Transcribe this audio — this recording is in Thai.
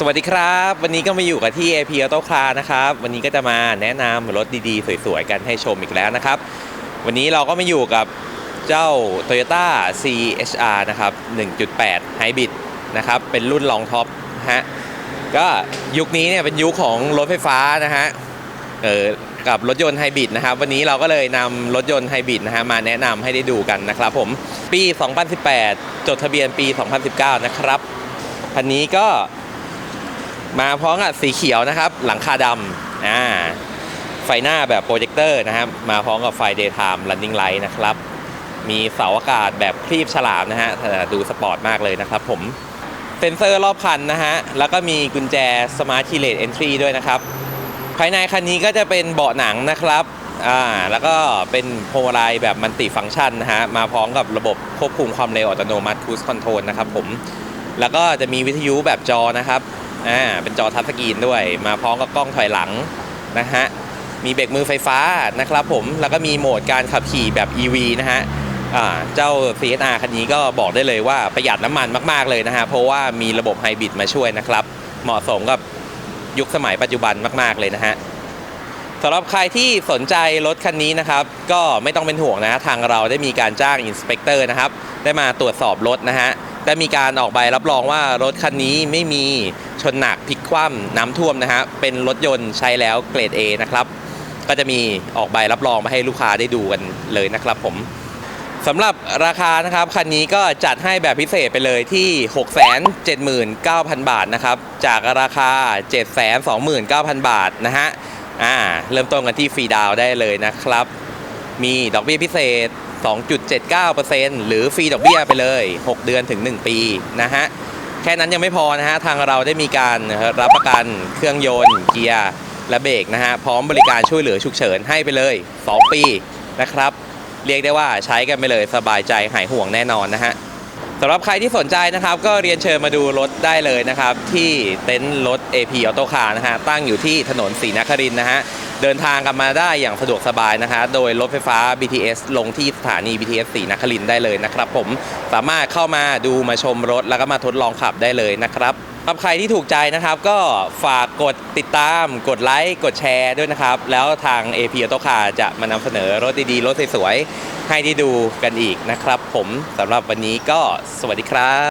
สวัสดีครับ วันนี้ก็มาอยู่กับที่ AP Auto Car นะครับ วันนี้ก็จะมาแนะนำรถดีๆ สวยๆ กันให้ชมอีกแล้วนะครับ วันนี้เราก็มาอยู่กับเจ้า Toyota CHR นะครับ 1.8 Hybrid นะครับ เป็นรุ่นรองท็อปฮะ ก็ยุคนี้เนี่ยเป็นยุคของรถไฟฟ้านะฮะ เออกับรถยนต์ไฮบริดนะครับ วันนี้เราก็เลยนำรถยนต์ไฮบริดนะฮะมาแนะนำให้ได้ดูกันนะครับผม ปี 2018 จดทะเบียนปี 2019 นะครับ คันนี้ก็ มาพร้อมกับสีเขียวนะครับ หลังคาดำอ่าไฟหน้าแบบโปรเจคเตอร์นะครับ มาพร้อมกับไฟ daytime running light นะครับ มีเสาอากาศแบบคลีบฉลามนะฮะดูสปอร์ตมากเลยนะครับผมเซ็นเซอร์รอบคันนะฮะ แล้วก็มีกุญแจ Smart Keyless Entry ด้วยนะครับ ภายในคันนี้ก็จะเป็นเบาะหนังนะครับอ่าแล้วก็เป็นพวงมาลัยแบบมันติฟังก์ชันนะฮะ มาพร้อมกับระบบควบคุมความเร็วอัตโนมัติ Cruise Control นะครับผม แล้วก็จะมีวิทยุแบบจอนะครับ อ่าเป็นจอทัชสกรีนด้วย มาพร้อมกับกล้องถอยหลังนะฮะมีเบรกมือไฟฟ้านะครับผมแล้วก็มีโหมดการขับขี่แบบ EV นะฮะอ่าเจ้า CSR คันนี้ก็บอกได้เลยว่าประหยัดน้ำมันมาก ๆ เลยนะฮะ เพราะว่ามีระบบไฮบริดมาช่วยนะครับ เหมาะสมกับยุคสมัยปัจจุบันมาก ๆ เลยนะฮะสำหรับใครที่สนใจรถคันนี้นะครับ ก็ไม่ต้องเป็นห่วงนะ ทางเราได้มีการจ้างอินสเปกเตอร์นะครับ ได้มาตรวจสอบรถนะฮะได้มีการออกใบรับรองว่ารถคันนี้ไม่มีชนหนักพลิกคว่ำน้ำท่วมนะฮะเป็นรถยนต์ใช้แล้วเกรด A นะครับก็จะมีออกใบรับรองมาให้ลูกค้าได้ดูกันเลยนะครับผมสำหรับราคานะครับคันนี้ก็จัดให้แบบพิเศษไปเลยที่ 679,000 บาทนะครับจากราคา 729,000 บาทนะฮะอ่าเริ่มต้นกันที่ฟรีดาวได้เลยนะครับ มีดอกเบี้ยพิเศษ 2.79%หรือฟรีดอกเบี้ยไปเลย 6 เดือนถึง 1 ปีนะฮะ แค่นั้นยังไม่พอนะฮะ ทางเราได้มีการรับประกันเครื่องยนต์เกียร์และเบรกนะฮะ พร้อมบริการช่วยเหลือฉุกเฉินให้ไปเลย 2 ปีนะครับ เรียกได้ว่าใช้กันไปเลยสบายใจหายห่วงแน่นอนนะฮะสำหรับใครที่สนใจนะครับ ก็เรียนเชิญมาดูรถได้เลยนะครับ ที่เต็นท์รถ AP Auto Car นะฮะตั้งอยู่ที่ถนนศรีนครินนะฮะ เดินทางกันมาได้อย่างสะดวกสบายนะฮะโดยรถไฟฟ้า BTS ลงที่สถานี BTS ศรีนครินได้เลยนะครับผมสามารถเข้ามาดูมาชมรถแล้วก็มาทดลองขับได้เลยนะครับสำหรับใครที่ถูกใจนะครับ ก็ฝากกดติดตาม กดไลค์กดแชร์ด้วยนะครับ แล้วทาง AP Auto Car จะมานำเสนอรถดีๆ รถสวยๆให้ได้ดูกันอีกนะครับ ผมสำหรับวันนี้ก็สวัสดีครับ